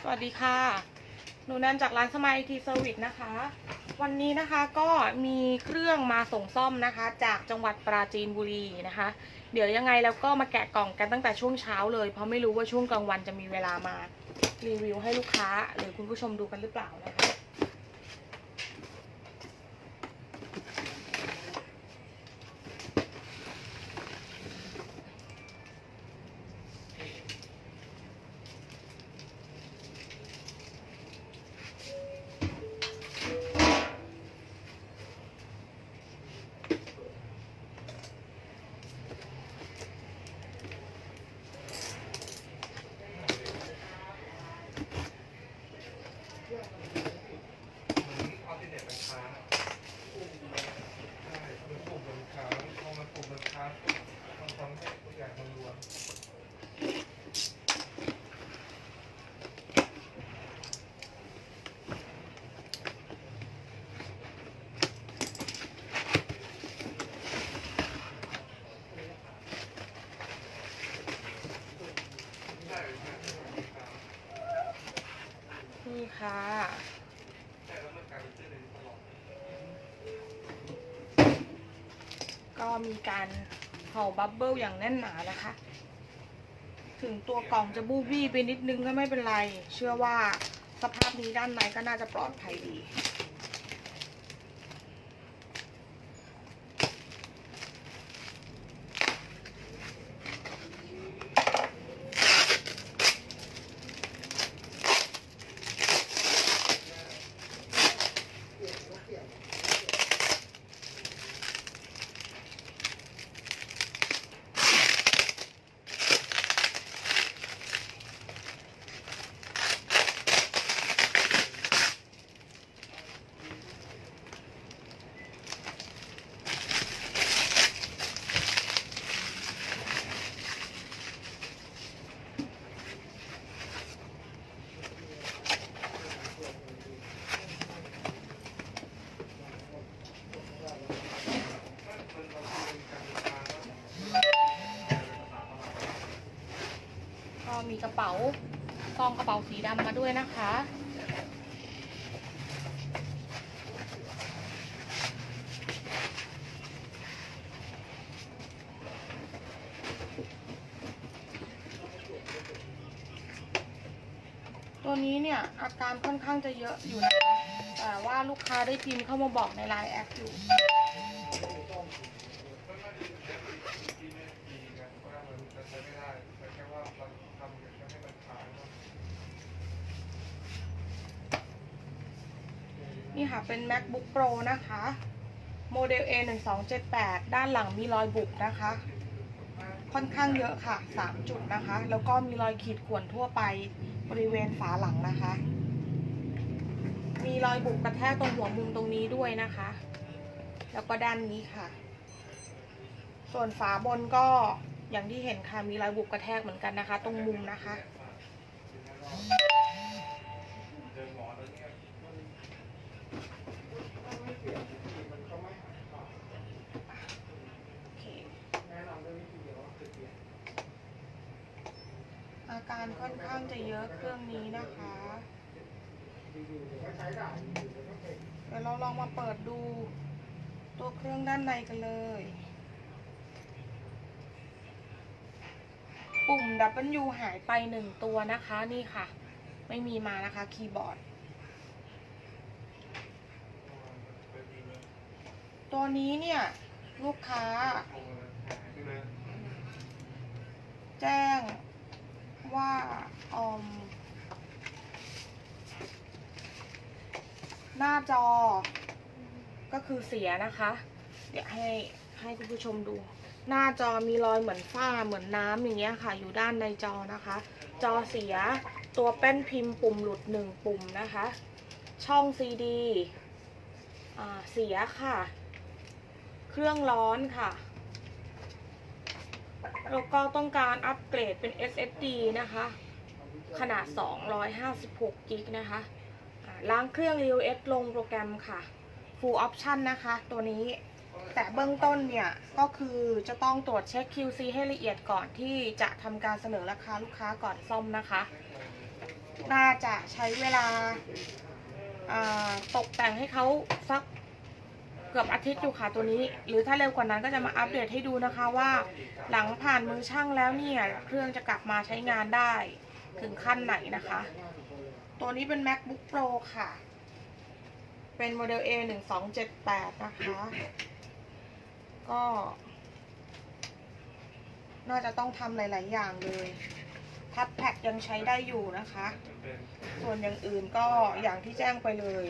สวัสดีค่ะ หนูแนนจากร้านสมัยทีเซอร์วิสนะคะ วันนี้นะคะก็มีเครื่องมาส่งซ่อมนะคะ จากจังหวัดปราจีนบุรีนะคะ เดี๋ยวยังไงแล้วก็มาแกะกล่องกันตั้งแต่ช่วงเช้าเลย เพราะไม่รู้ว่าช่วงกลางวันจะมีเวลามารีวิวให้ลูกค้าหรือคุณผู้ชมดูกันหรือเปล่านะคะ เอาติเน็ตมันค้างใช่มันปุ่มมันค้างพอมันปุ่มมันค้างมันทำให้ทุกอย่างมันรวนใช่ใช่มันค้าง นี่ค่ะ ใช่แล้วมันกลายเป็นเส้นเลยตลอด ก็มีการห่อบับเบิลอย่างแน่นหนานะคะ ถึงตัวกล่องจะบูบี้ไปนิดนึงก็ไม่เป็นไร เชื่อว่าสภาพนี้ด้านในก็น่าจะปลอดภัยดี มีกระเป๋าซองกระเป๋าสีดำมาด้วยนะคะ ตัวนี้เนี่ยอาการค่อนข้างจะเยอะอยู่นะคะแต่ว่าลูกค้าได้พิมพ์เข้ามาบอกในไลน์แอดอยู่ ก็น่าจะเป็นแบบที่ไม่ดีนะเพราะว่ามันจะใช้ไม่ได้แต่แค่ว่าเราทำอย่างให้มันค้างเนาะ นี่ค่ะเป็น macbook pro นะคะโมเดล a 1 2 7 8ด้านหลังมีรอยบุบนะคะ ค่อนข้างเยอะค่ะ 3 จุดนะคะ แล้วก็มีรอยขีดข่วนทั่วไปบริเวณฝาหลังนะคะ มีรอยบุบกระแทกตรงหัวมุมตรงนี้ด้วยนะคะ แล้วก็ด้านนี้ค่ะ ส่วนฝาบนก็อย่างที่เห็นค่ะมีรอยบุบกระแทกเหมือนกันนะคะ ตรงมุมนะคะ เจอหมอแล้วเนี่ย โอเค อาการค่อนข้างจะเยอะเครื่องนี้นะคะเดี๋ยวเราลองมาเปิดดู ตัวเครื่องด้านในกันเลย ปุ่ม W หายไปหนึ่งตัวนะคะนี่ค่ะ ไม่มีมานะคะคีย์บอร์ด ตัวนี้เนี่ย ลูกค้า แจ้ง ว่าอมหน้าจอ ก็คือเสียนะคะ เดี๋ยวให้ให้คุณผู้ชมดู หน้าจอมีรอยเหมือนฝ้าเหมือนน้ำอย่างเงี้ยค่ะ อยู่ด้านในจอนะคะ จอเสียตัวแป้นพิมพ์ปุ่มหลุดหนึ่งปุ่มนะคะ ช่องซีดีเสียค่ะ เครื่องร้อนค่ะ แล้วก็ต้องการอัปเกรดเป็น SSD นะคะ ขนาด 256กิกนะคะล้างเครื่อง Rio X ลงโปรแกรมค่ะ Full Option นะคะ ตัวนี้แต่เบื้องต้นเนี่ย ก็คือจะต้องตรวจเช็ค QC ให้ละเอียดก่อนที่จะทำการเสนอราคาลูกค้าก่อนซ่อมนะคะ น่าจะใช้เวลาอ่าตกแต่งให้เขาสัก เกือบอาทิตย์อยู่ค่ะตัวนี้ หรือถ้าเร็วกว่านั้นก็จะมาอัปเดตให้ดูนะคะว่า หลังผ่านมือช่างแล้วเนี่ย เครื่องจะกลับมาใช้งานได้ ถึงขั้นไหนนะคะ ตัวนี้เป็น MacBook Pro ค่ะ เป็นโมเดล A 1 2 7 8นะคะ ก็ น่าจะต้องทำหลาย ๆ อย่างเลยทับแพ็กยังใช้ได้อยู่นะคะ ส่วนอย่างอื่นก็อย่างที่แจ้งไปเลย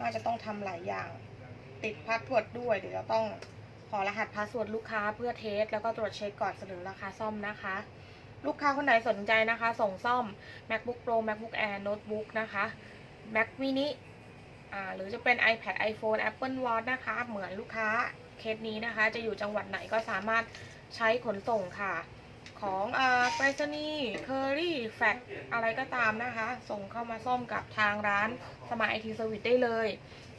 น่าจะต้องทำหลายอย่าง ติดพาสเวิร์ดด้วยเดี๋ยวต้องขอรหัสพาสเวิร์ดลูกค้าเพื่อเทส แล้วก็ตรวจเช็คก่อนเสนอราคาซ่อมนะคะ ลูกค้าคนไหนสนใจนะคะ ส่งซ่อม MacBook Pro MacBook Air Notebook นะคะ Mac mini หรือจะเป็น iPad iPhone Apple Watch นะคะ เหมือนลูกค้าเคสนี้นะคะ จะอยู่จังหวัดไหนก็สามารถใช้ขนส่งค่ะ ของอ่าไปรษณีย์เคอรี่แฟกอะไรก็ตามนะคะ ส่งเข้ามาซ่อมกับทางร้านสมายไอทีเซอร์วิสได้เลย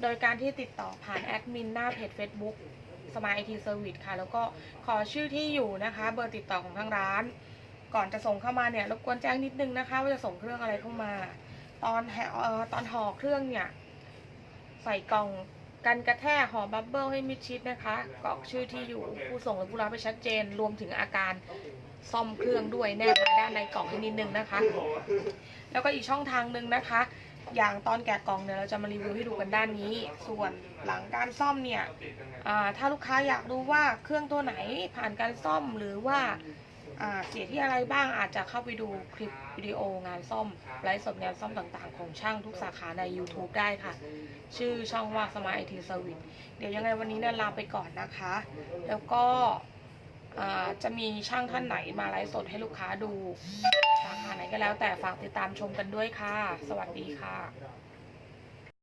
โดยการที่ติดต่อผ่านแอดมินหน้าเพจ Facebook สมายไอทีเซอร์วิสค่ะ แล้วก็ขอชื่อที่อยู่นะคะ เบอร์ติดต่อของทางร้าน ก่อนจะส่งเข้ามาเนี่ยรบกวนแจ้งนิดนึงนะคะ ว่าจะส่งเครื่องอะไรเข้ามา ตอนแหอตอนห่อเครื่องเนี่ยใส่กล่อง กันกระแทกห่อบับเบิลให้มิดชิดนะคะกรอกชื่อที่อยู่ผู้ส่งและผู้รับไปชัดเจน รวมถึงอาการซ่อมเครื่องด้วยแนบมาด้านในกล่องให้นิดนึงนะคะ แล้วก็อีกช่องทางหนึ่งนะคะ อย่างตอนแกะกล่องเนี่ยเราจะมารีวิวให้ดูกันด้านนี้ ส่วนหลังการซ่อมเนี่ยถ้าลูกค้าอยากรู้ว่าเครื่องตัวไหนผ่านการซ่อมหรือว่า เสียที่อะไรบ้างอาจจะเข้าไปดูคลิปวิดีโองานซ่อมไลฟ์สดงานซ่อมต่างๆ ของช่างทุกสาขาใน YouTube ได้ค่ะ ชื่อช่องว่า Smart IT Service เดี๋ยวยังไงวันนี้เนี่ยลาไปก่อนนะคะ แล้วก็จะมีช่างท่านไหนมาไลฟ์สดให้ลูกค้าดูสาขาไหนก็แล้วแต่ฝากติดตามชมกันด้วยค่ะ สวัสดีค่ะ